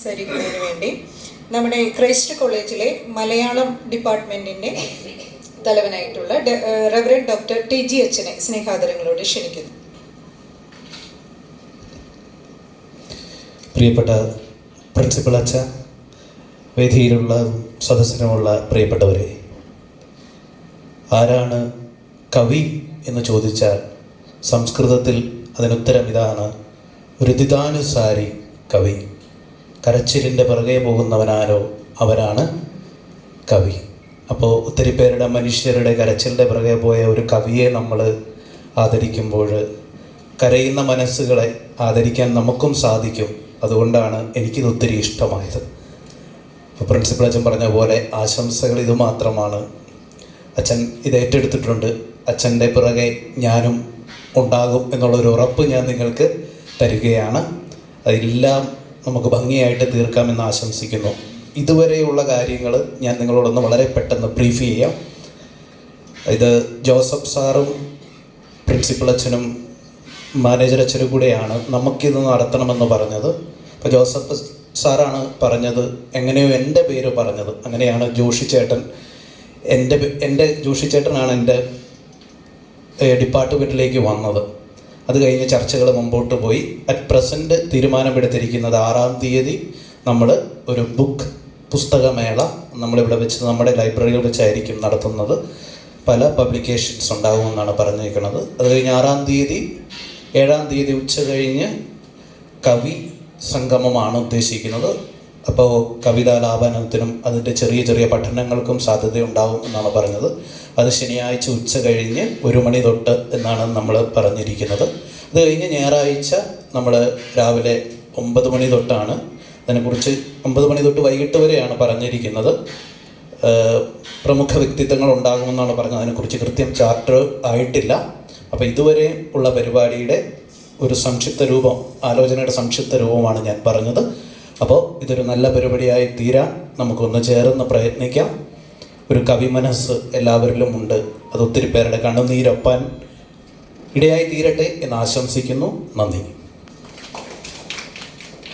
സംസാരിക്കുന്നതിന് വേണ്ടി നമ്മുടെ ക്രൈസ്റ്റ് കോളേജിലെ മലയാളം ഡിപ്പാർട്ട്മെന്റിന്റെ തലവനായിട്ടുള്ള റെവറൻഡ് ഡോക്ടർ ടി ജി അച്ഛനെ സ്നേഹാദരങ്ങളോട് ക്ഷണിക്കുന്നു. പ്രിയപ്പെട്ട പ്രിൻസിപ്പൽ അച്ഛ വേദിയിലുള്ള സദസ്സിനുമുള്ള പ്രിയപ്പെട്ടവരെ ആരാണ് കവി എന്ന് ചോദിച്ചാൽ സംസ്കൃതത്തിൽ അതിനുത്തരം ഇതാണ് ഒരു ദിതാനുസാരി കവി. കരച്ചിലിന്റെ പിറകെ പോകുന്നവനാരോ അവരാണ് കവി. അപ്പോൾ ഒത്തിരി പേരുടെ മനുഷ്യരുടെ കരച്ചിലിന്റെ പിറകെ പോയ ഒരു കവിയെ നമ്മൾ ആദരിക്കുമ്പോൾ കരയുന്ന മനസ്സുകളെ ആദരിക്കാൻ നമുക്കും സാധിക്കും. അതുകൊണ്ടാണ് എനിക്കിത് ഒത്തിരി ഇഷ്ടമായത്. അപ്പോൾ പ്രിൻസിപ്പൽ അച്ഛൻ പറഞ്ഞ പോലെ ആശംസകൾ ഇത് മാത്രമാണ്. അച്ഛൻ ഇത് ഏറ്റെടുത്തിട്ടുണ്ട്. അച്ഛന്റെ പിറകെ ഞാനും ഉണ്ടാകും എന്നുള്ളൊരു ഉറപ്പ് ഞാൻ നിങ്ങൾക്ക് തരികയാണ്. അതെല്ലാം നമുക്ക് ഭംഗിയായിട്ട് തീർക്കാമെന്ന് ആശംസിക്കുന്നു. ഇതുവരെയുള്ള കാര്യങ്ങൾ ഞാൻ നിങ്ങളോടൊന്ന് വളരെ പെട്ടെന്ന് ബ്രീഫ് ചെയ്യാം. ഇത് ജോസഫ് സാറും പ്രിൻസിപ്പൽ അച്ഛനും മാനേജർ അച്ഛനും കൂടെയാണ് നമുക്കിത് നടത്തണമെന്ന് പറഞ്ഞത്. അപ്പോൾ ജോസഫ് സാറാണ് പറഞ്ഞത് എങ്ങനെയോ എന്റെ പേര് പറഞ്ഞത്. അങ്ങനെയാണ് ജോഷി ചേട്ടൻ എന്റെ എന്റെ ജോഷി ചേട്ടനാണ് എന്റെ ഡിപ്പാർട്ട്മെന്റിലേക്ക് വന്നത്. അത് കഴിഞ്ഞ് ചർച്ചകൾ മുമ്പോട്ട് പോയി. അറ്റ് പ്രസന്റ് തീരുമാനമെടുത്തിരിക്കുന്നത് ആറാം തീയതി നമ്മൾ ഒരു ബുക്ക് പുസ്തകമേള നമ്മളിവിടെ വെച്ച് നമ്മുടെ ലൈബ്രറിയിൽ വെച്ചായിരിക്കും നടത്തുന്നത്. പല പബ്ലിക്കേഷൻസ് ഉണ്ടാകുമെന്നാണ് പറഞ്ഞിരിക്കുന്നത്. അത് കഴിഞ്ഞ് ആറാം തീയതി ഏഴാം തീയതി ഉച്ച കഴിഞ്ഞ് കവി സംഗമമാണ് ഉദ്ദേശിക്കുന്നത്. അപ്പോൾ കവിതാ കവിതാലാപനത്തിനും അതിന്റെ ചെറിയ ചെറിയ പഠനങ്ങൾക്കും സാധ്യതയുണ്ടാവും എന്നാണ് പറഞ്ഞത്. അത് ശനിയാഴ്ച ഉച്ച കഴിഞ്ഞ് ഒരു മണി തൊട്ട് എന്നാണ് നമ്മൾ പറഞ്ഞിരിക്കുന്നത്. അത് കഴിഞ്ഞ് ഞായറാഴ്ച നമ്മൾ രാവിലെ ഒമ്പത് മണി തൊട്ടാണ്. അതിനെക്കുറിച്ച് ഒമ്പത് മണി തൊട്ട് വൈകിട്ട് വരെയാണ് പറഞ്ഞിരിക്കുന്നത്. പ്രമുഖ വ്യക്തിത്വങ്ങൾ ഉണ്ടാകുമെന്നാണ് പറഞ്ഞത്. അതിനെക്കുറിച്ച് കൃത്യം ചാർട്ടർ ആയിട്ടില്ല. അപ്പോൾ ഇതുവരെ ഉള്ള പരിപാടിയുടെ ഒരു സംക്ഷിപ്ത രൂപം ആലോചനയുടെ സംക്ഷിപ്ത രൂപമാണ് ഞാൻ പറഞ്ഞത്. അപ്പോൾ ഇതൊരു നല്ല പരിപാടിയായി തീരാൻ നമുക്കൊന്ന് ചേർന്ന് പ്രയത്നിക്കാം. ഒരു കവി മനസ്സ് എല്ലാവരിലും ഉണ്ട്. അത് ഒത്തിരി പേരുടെ കണ്ണുനീരൊപ്പാൻ ഇടയായി തീരട്ടെ എന്ന് ആശംസിക്കുന്നു. നന്ദി.